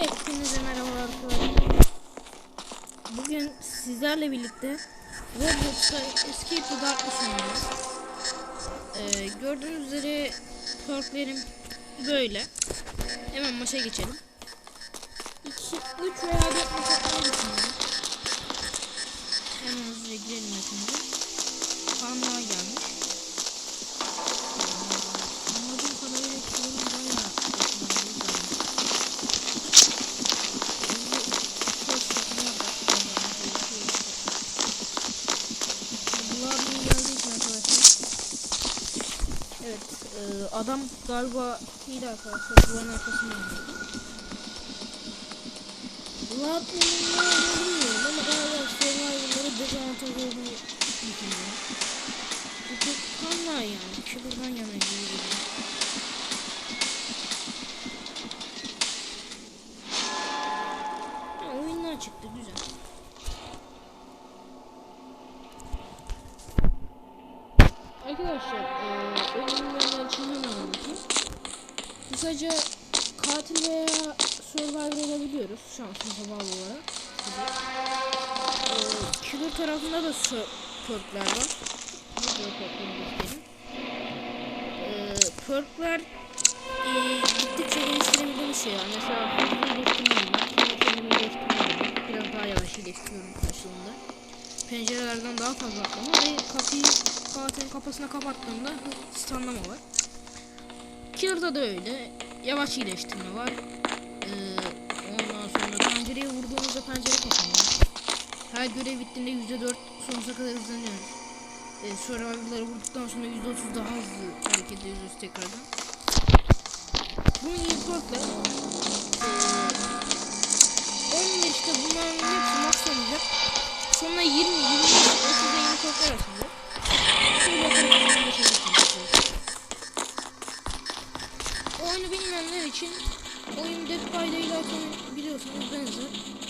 Hepinize merhaba arkadaşlar. Bugün sizlerle birlikte Roblox'ta Escape the Darkness oynuyoruz. Ee, gördüğünüz üzere perklerim böyle. Hemen maça geçelim. 2, 3 veya 4 maç atmayı. Hemen hızlıca girelim hepimize. Kanlığa gelmiş. Ee, Anladığım kadarıyla kilorum bayağı yakınlarında gelmiş. Bular'ın geldiği için arkadaşlar. Evet, e, adam galiba hile arkadaşlar. Duvarın arkasında. Bular'ın ne olduğunu bilmiyorum ama galiba Survivor'ları dezavantaj olduğunu düşünüyorum. Bu kanlar yani. Kibirden yana geliyor. Tarafında da sö- perkler var. Burada perkleri göstereyim. Eee perkler eee gittikçe geliştirebildiğimiz şeyler. Mesela hızlı iyileştirmem var. Kendimi iyileştirmem var. Biraz daha yavaş iyileştiriyorum karşılığında. Pencerelerden daha fazla atlama ve kapıyı katilin kafasına kapattığımda stunlama var. Killer'da da öyle. Yavaş iyileştirme var. Ee, ondan sonra pencereye vurduğumuzda pencere. Her görev bittiğinde %4 sonsuza kadar hızlanıyoruz. Ee, survivor'ları vurduktan sonra %30 daha hızlı hareket ediyoruz tekrardan. Bunun iyi perkler. Ee, 15 işte bunların hepsi maxlanacak. Sonra 20, 20, 30 da yeni perkler açılacak. Şöyle bakalım. Oyunu bilmeyenler için oyun Dead by Daylight oyunu biliyorsunuz benzer.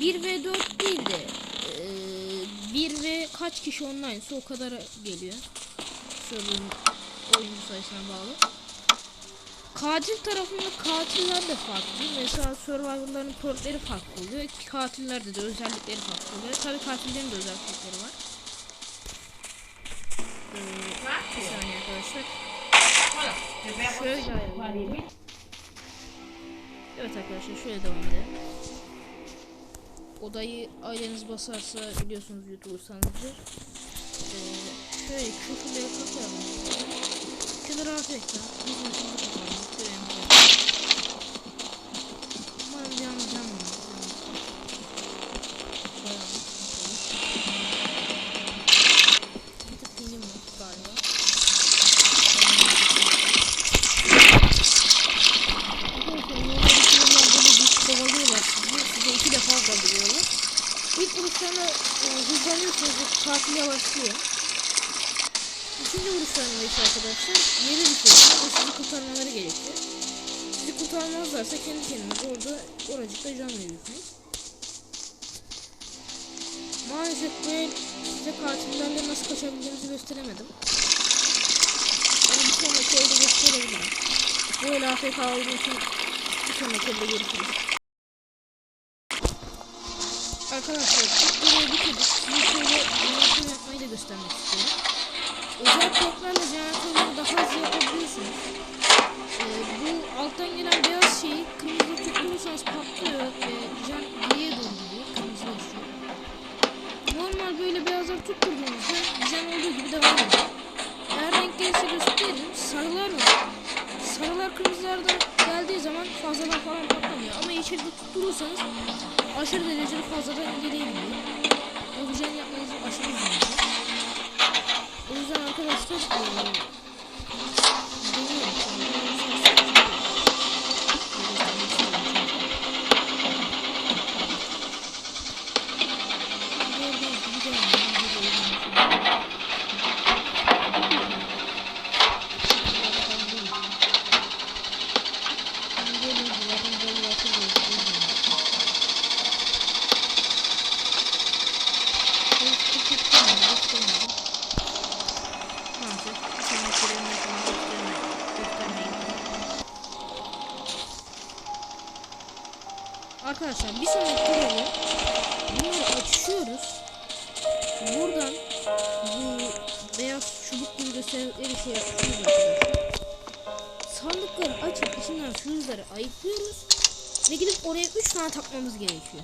1 ve 4 değil de eee 1 ve kaç kişi online'sa o kadar geliyor. Söyleyeyim oyuncu sayısına bağlı. Katil tarafında katiller de farklı. Mesela Survivor'ların perkleri farklı oluyor. Katillerde de özellikleri farklı oluyor. Tabii katillerin de özellikleri var. Ee, bir saniye arkadaşlar. Şöyle. Evet arkadaşlar şöyle devam edelim. Odayı aileniz basarsa biliyorsunuz YouTuber'sanızdır. Ee, şöyle küfürleri kapayalım. Şöyle rahat gösteremedim. Ama bir sonraki elde gösterebilirim. El AFK olduğu için bir sonraki elde görüşürüz. Arkadaşlar videoyu bitirdik. Size şöyle jeneratör yapmayı da göstermek istiyorum. Özel perklerle jeneratörleri daha hızlı yapabiliyorsunuz. Ee, bu alttan gelen beyaz şeyi kırmızı tutturursanız patlıyor ve can Normal böyle beyazlar tutturduğunuzda can olduğu gibi devam ediyor. Eğer renk gösteririm. Sarılar var. Sarılar kırmızılardan geldiği zaman fazladan falan patlamıyor. Ama içeride tutturursanız aşırı derecede fazladan. Ve bu can yapmanız aşırı zor. O yüzden arkadaşlar gösterdikleri şey. Sandıkları açıp içinden füzeleri ayıklıyoruz. Ve gidip oraya 3 tane takmamız gerekiyor.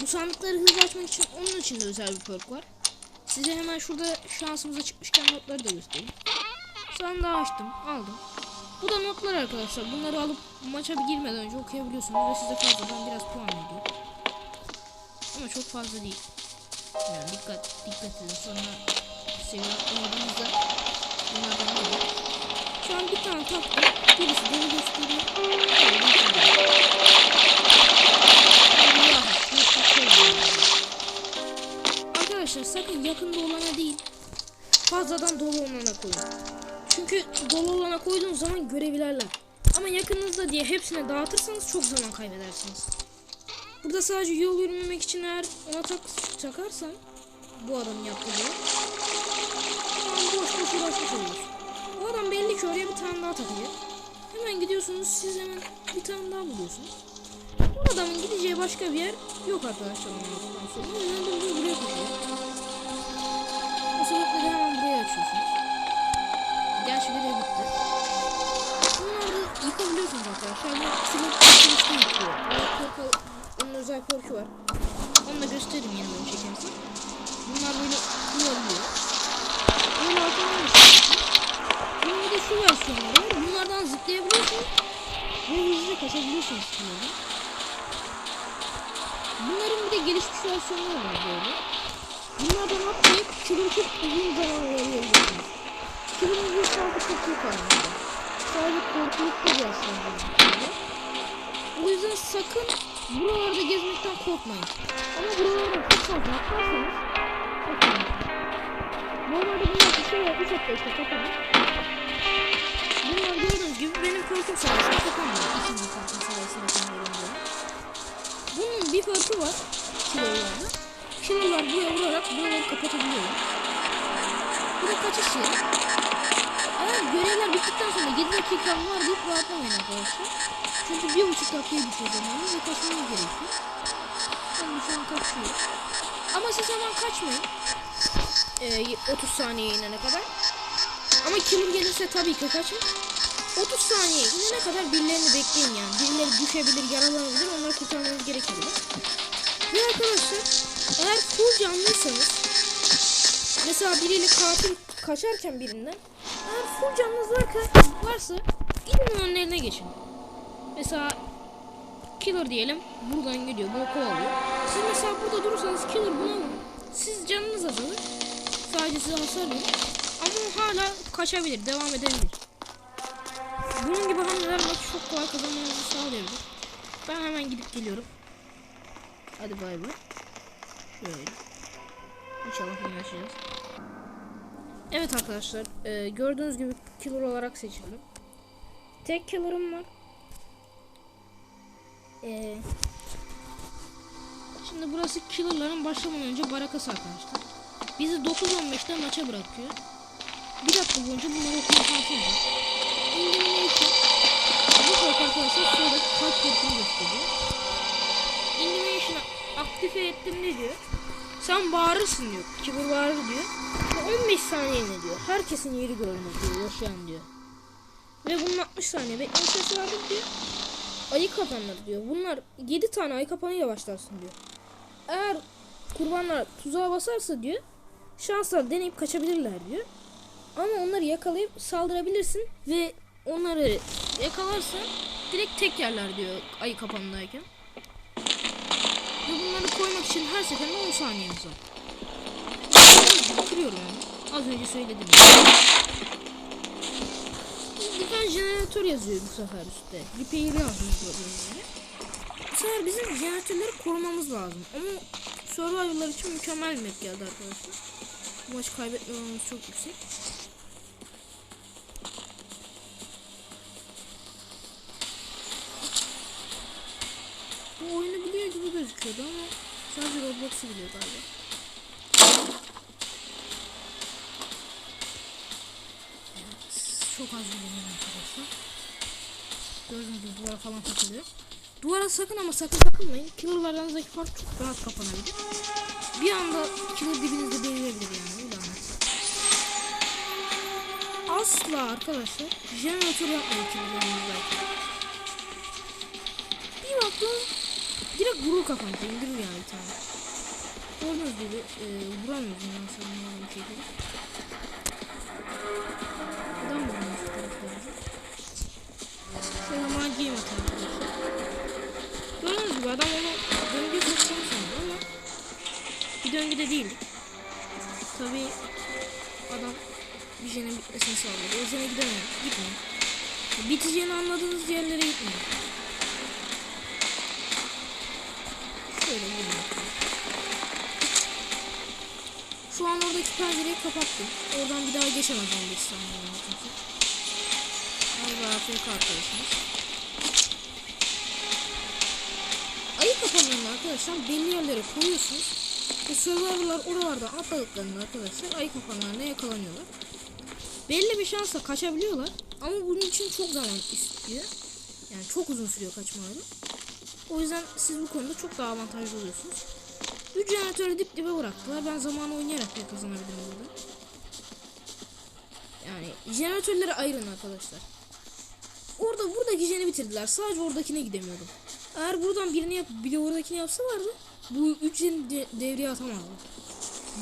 Bu sandıkları hızlı açmak için onun için de özel bir perk var. Size hemen şurada şansımıza çıkmışken notları da göstereyim. Sandığı açtım, aldım. Bu da notlar arkadaşlar. Bunları alıp maça bir girmeden önce okuyabiliyorsunuz ve size fazladan biraz puan veriyor. Ama çok fazla değil. Yani dikkat dikkat edin sonra Arkadaşlar sakın yakında olana değil fazladan dolu olana koyun. Çünkü dolu olana koyduğunuz zaman görebilirler. Ama yakınınızda diye hepsine dağıtırsanız çok zaman kaybedersiniz. Burada sadece yol yürümemek için eğer ona tak takarsan bu adamın yaptığı gibi boş uğraşmış oluyorsun. O adam belli ki oraya bir tane daha takacak. Hemen gidiyorsunuz siz hemen bir tane daha buluyorsunuz. Bu adamın gideceği başka bir yer yok arkadaşlar. yaptıktan sonra. O yüzden de bunu buraya koyuyor. O sebeple de hemen buraya açıyorsunuz. Gerçi görev bitti. Bunları yıkabiliyorsunuz arkadaşlar. Bu silip silip yıkıyor. Korku, onun özel korku var. Onu da göstereyim bölüm çekersem. Bunlar böyle kullanılıyor. Böyle altından geçiyorsunuz. Bunun bir de şu versiyonları var. Bunlardan zıplayabiliyorsunuz. Ve hızlıca kaçabiliyorsunuz bunları. Bunların bir de gelişmiş versiyonları var böyle. Bunlardan atlayıp çok uzun zaman. Çılgın bir şarkı çok yok aslında. Sadece korkulukta bir aslında. O yüzden sakın buralarda gezmekten korkmayın. Ama buralardan çok fazla atlarsanız bakın. Normalde bunlar bir şey yapmış hatta işte kapanır. Gibi benim korkum sayesinde kapanmıyor. İkinci korkum sayesinde kapanmıyor. Bunun bir farkı var kilolarda. Kilolar buraya vurarak buraları kapatabiliyor. Bu da kaçış yeri. Eğer görevler bittikten sonra 7 dakikam var deyip rahatlamayın arkadaşlar. Çünkü bir buçuk dakikaya düşüyor zamanı ve kaçmamız gerekiyor. Ben şu an kaçıyor. Ama siz hemen kaçmayın. Ee, 30 saniye inene kadar. Ama killer gelirse tabii ki kaçın. 30 saniye inene kadar birilerini bekleyin yani. Birileri düşebilir, yaralanabilir. Onları kurtarmanız gerekebilir. Ve arkadaşlar eğer full canlıysanız mesela biriyle katil kaçarken birinden eğer full canınız varsa, varsa gidin önlerine geçin. Mesela killer diyelim buradan gidiyor bunu kovalıyor. Siz mesela burada durursanız killer buna vurur. Siz canınız azalır. Sadece size hasar verir. Ama hala kaçabilir, devam edebilir. Bunun gibi hamleler çok kolay kazanmanızı sağlayabilir. Ben hemen gidip geliyorum. Hadi bay bay. Şöyle. İnşallah yine açacağız. Evet arkadaşlar. e, gördüğünüz gibi killer olarak seçildim. Tek killer'ım var. E, şimdi burası killer'ların başlamadan önce barakası arkadaşlar. Bizi 9-15'te maça bırakıyor. Bir dakika boyunca bunları okuma şansım aktife ettim ne diyor? Sen bağırırsın diyor. Kibir bağırır diyor. Ve 15 saniye ne diyor? Herkesin yeri görünür diyor. Yaşayan diyor. Ve bunun 60 saniye bekleme süresi vardır diyor. Ayı kapanır diyor. Bunlar 7 tane ayı kapanıyla başlarsın diyor. Eğer kurbanlar tuzağa basarsa diyor şanslar deneyip kaçabilirler diyor. Ama onları yakalayıp saldırabilirsin ve onları yakalarsan direkt tek yerler diyor ayı kapanındayken. Ve bunları koymak için her seferinde 10 saniyemiz var. Bitiriyorum onu. Az önce söyledim. Defense jeneratör yazıyor bu sefer üstte. Repair yazmış böyle. Bu sefer bizim jeneratörleri korumamız lazım. Ama Survivor'lar için mükemmel bir map geldi arkadaşlar. Bu maçı kaybetmememiz çok yüksek. Gibi gözüküyordu ama sadece Roblox'u biliyor galiba. Çok az biliyorum arkadaşlar. Gördüğünüz gibi duvara falan takılıyor. Duvara sakın ama sakın takılmayın. Killer'la aranızdaki fark çok rahat kapanabilir. Bir anda killer dibinizde belirleyebilir yani. Öyle. Asla arkadaşlar jeneratör yapmayın killer'larınızdayken. Vurur kafanıza indirir yani bir tane. Gördüğünüz gibi e, vuramıyoruz bundan sonra normal bir şekilde. Adam vuramıyoruz bu taraflarımıza. Şöyle magiye atar arkadaşlar. Gördüğünüz gibi adam onu döngüye sokacağını sandı ama bir döngüde değildi. Tabi adam bir jenin bitmesini sağladı. O jene gidemiyor. Gitmiyor. Biteceğini anladığınız yerlere gitmiyor. Şöyle vurayım. Şu an oradaki pencereyi kapattım. Oradan bir daha geçemez 15 saniye çünkü. Galiba AFK arkadaşımız. Ayı kapanlarını arkadaşlar belli yerlere koyuyorsunuz. Ve survivorlar oralardan atladıklarında arkadaşlar ayı kapanlarına yakalanıyorlar. Belli bir şansla kaçabiliyorlar. Ama bunun için çok zaman istiyor. Yani çok uzun sürüyor kaçmaları. O yüzden siz bu konuda çok daha avantajlı oluyorsunuz. 3 jeneratörü dip dibe bıraktılar. Ben zamanı oynayarak da kazanabilirim burada. Yani jeneratörleri ayırın arkadaşlar. Orada buradaki jeni bitirdiler. Sadece oradakine gidemiyordum. Eğer buradan birini yap bir de oradakini yapsalardı bu 3 jeni de, devreye atamazdı.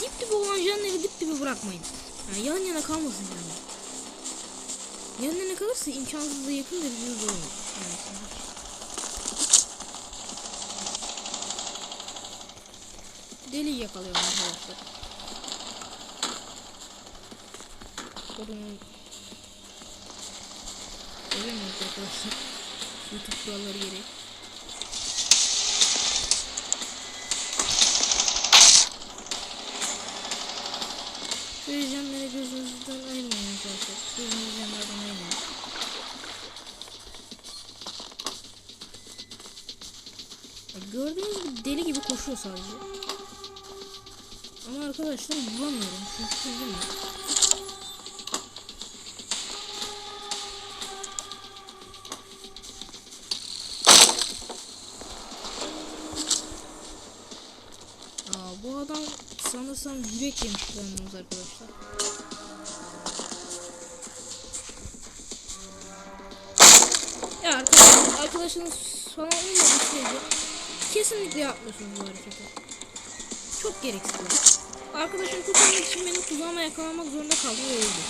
Dip dibe olan jenleri dip dibe bırakmayın. Yani yan yana kalmasın jenler. Yan yana kalırsa imkansızlığa yakın derecede zor olur. Yani. Deli yakalıyorum arkadaşlar. Korunun Göremiyoruz arkadaşlar. YouTube kuralları gereği. Camları gözünüzden ayırmayın arkadaşlar. Gözünüzü camlardan ayırmayın. Gördüğünüz gibi deli gibi koşuyor sadece. Arkadaşlar bulamıyorum. Çünkü çözdüm ya. Aa, bu adam sanırsam yürek yemiş planımız arkadaşlar. Ya arkadaşlar, arkadaşınız falan olmadığı sürece kesinlikle yapmıyorsunuz bu hareketi. Çok gereksiz. Arkadaşım kurtarmak için benim tuzağıma yakalanmak zorunda kaldı ve öldü.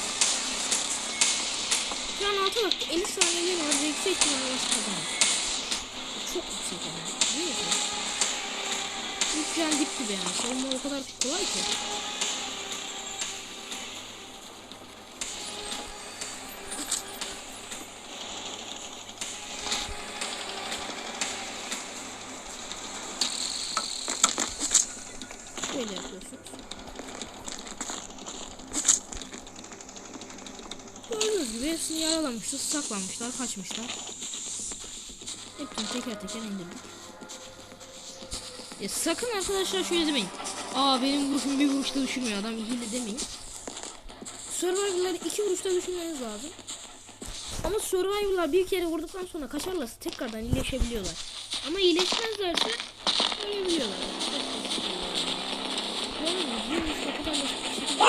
Şu an altı dakika 50 saniye var ve yüksek maç kazanır. Çok yüksek yani. Değil mi? Can dip gibi yani. Savunma o kadar kolay ki. Böyle yapıyorsunuz. Gördüğünüz gibi hepsini yaralamışız, saklanmışlar, kaçmışlar. Hepsini teker teker indirdik. Ya sakın arkadaşlar şöyle demeyin. Aa benim vuruşum bir vuruşta düşürmüyor adam hile demeyin. Survivor'ları iki vuruşta düşürmeniz lazım. Ama Survivor'lar bir kere vurduktan sonra kaçarlarsa tekrardan iyileşebiliyorlar. Ama iyileşmezlerse ölebiliyorlar. Gördünüz mü? Bir vuruşta o kadar basit bir şekilde-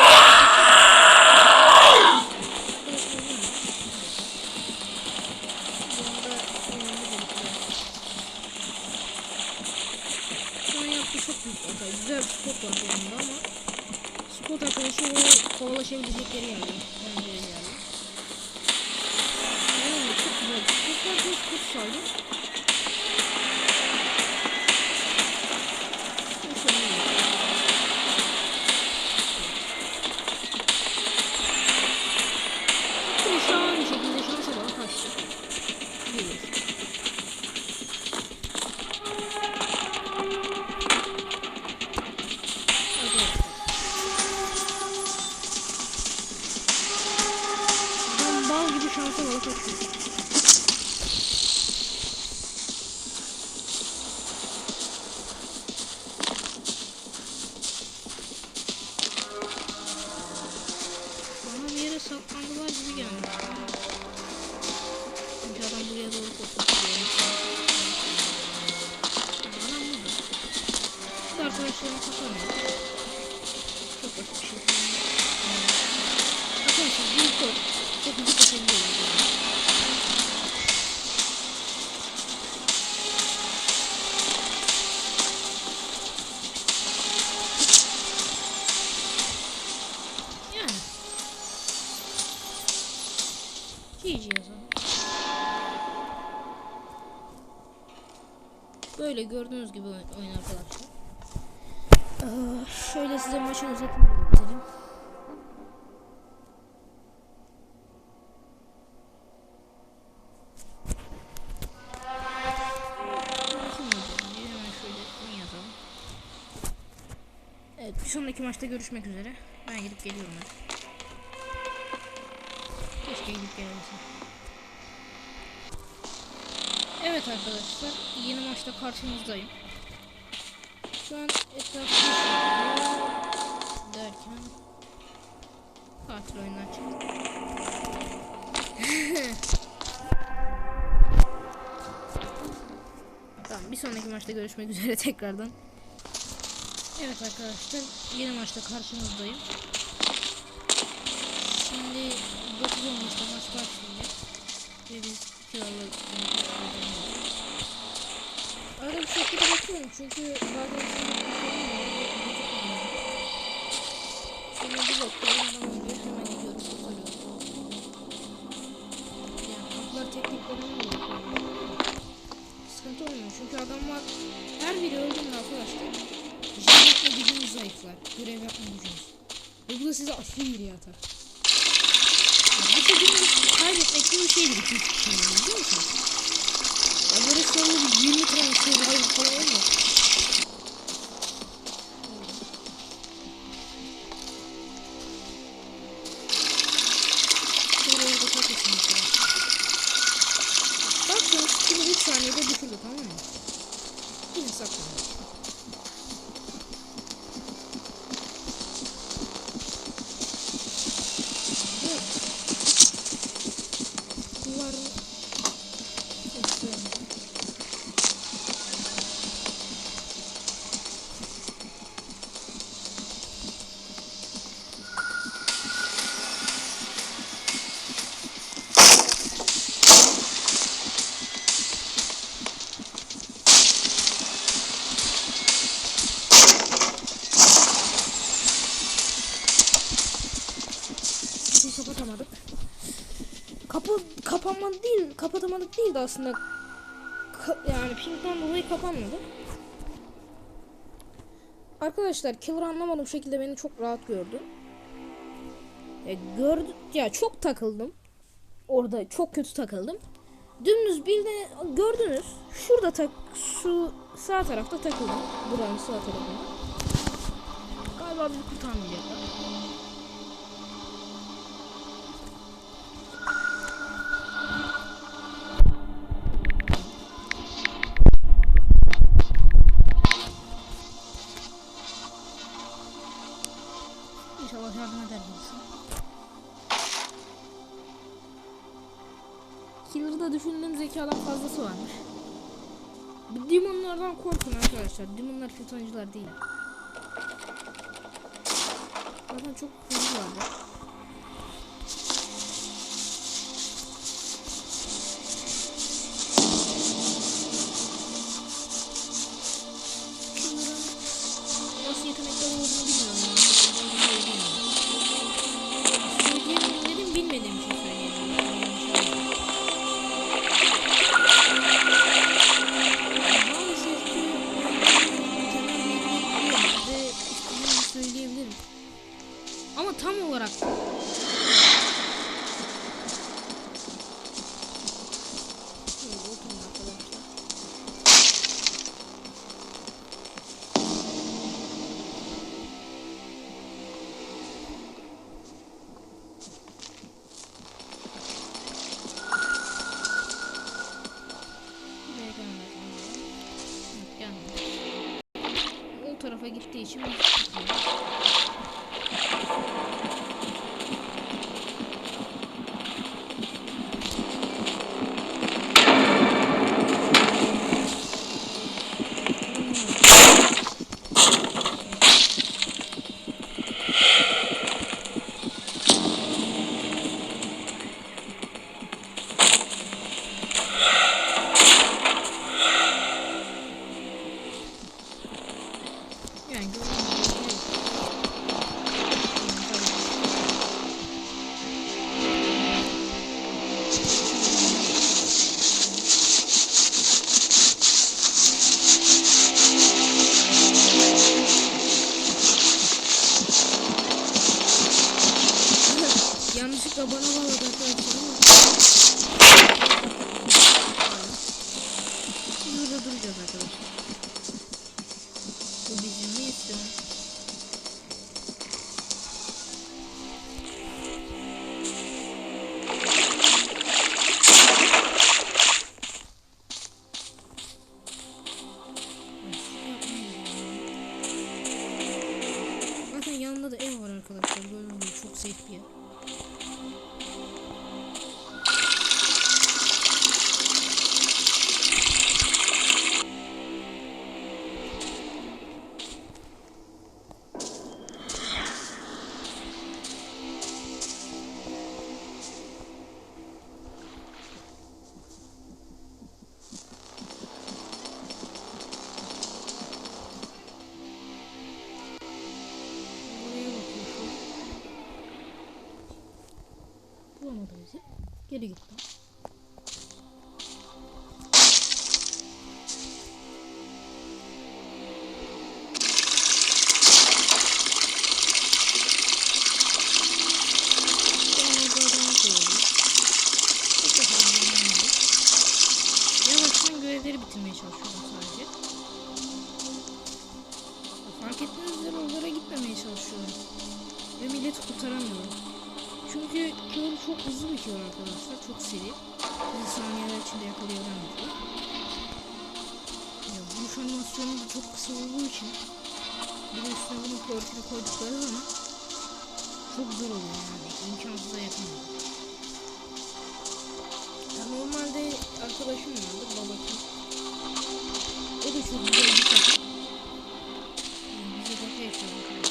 Şu an yaptığı çok büyük hata. Güzel bir spot var yanında ama spot arkadaşı o kovalaşabilecekleri yerler. Bence yerler. Yani çok güzel. Çok spot saydı. Şahane Böyle gördüğünüz gibi oyun, arkadaşlar. Ee, şöyle size maçın özetini. Evet bir sonraki maçta görüşmek üzere. Ben gidip geliyorum hadi. Keşke gidip gelebilsem. Evet arkadaşlar yeni maçta karşınızdayım. Şu an etrafı derken katil oyundan çıktı. tamam bir sonraki maçta görüşmek üzere tekrardan. Evet arkadaşlar yeni maçta karşınızdayım. Şimdi 9-15'te maç başlayacak. Ve biz bir şekilde bakıyorum çünkü bazen Sonra bir bakıyorum adam oluyor hemen gidiyorum kurtarıyorum. Yani kapılar tekniklerine mi? Sıkıntı olmuyor çünkü adamlar her biri öldüğünde arkadaşlar Jeneratla gücünüz zayıflar. Görev yapma gücünüz. Bu da size aşırı iyi atar. Bu gücünüz kaybetmek değil, kapatamadık değil de aslında. Ka- yani pingden dolayı kapanmadı. Arkadaşlar killer anlamadığım şekilde beni çok rahat gördü. Ya gördü ya çok takıldım. Orada çok kötü takıldım. Dümdüz bir de gördünüz. Şurada tak şu sağ tarafta takıldım. Buranın sağ tarafında. Galiba bizi kurtarmayacaklar. Demonlardan korkun arkadaşlar. Demonlar oyuncular değil. Zaten çok hızlı vardı. Nasıl yetenekler olduğunu bilmiyorum. dedim bilmediğim için Yanlışlıkla bana bağladı arkadaşlar. Burada duracağız arkadaşlar. Milleti kurtaramıyorum. Çünkü kör çok hızlı bir kör arkadaşlar. Çok seri. Bizi saniyeler içinde yakalayabilen Ya vuruş animasyonu da çok kısa olduğu için bir de üstüne bunun körkünü koydukları zaman çok zor oluyor yani. İmkansıza yakın. Ya normalde arkadaşım vardı babacım. O da çok güzel bir takım. Yani bize de şey söylüyor.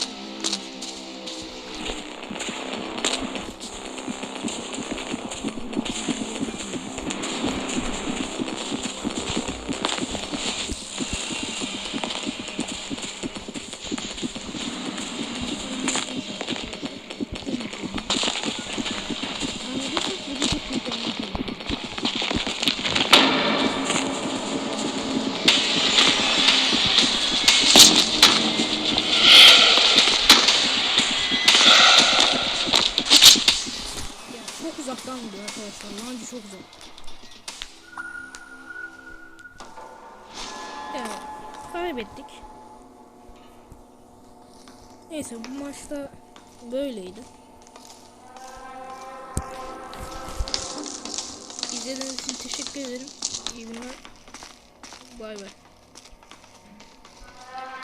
Bay bay.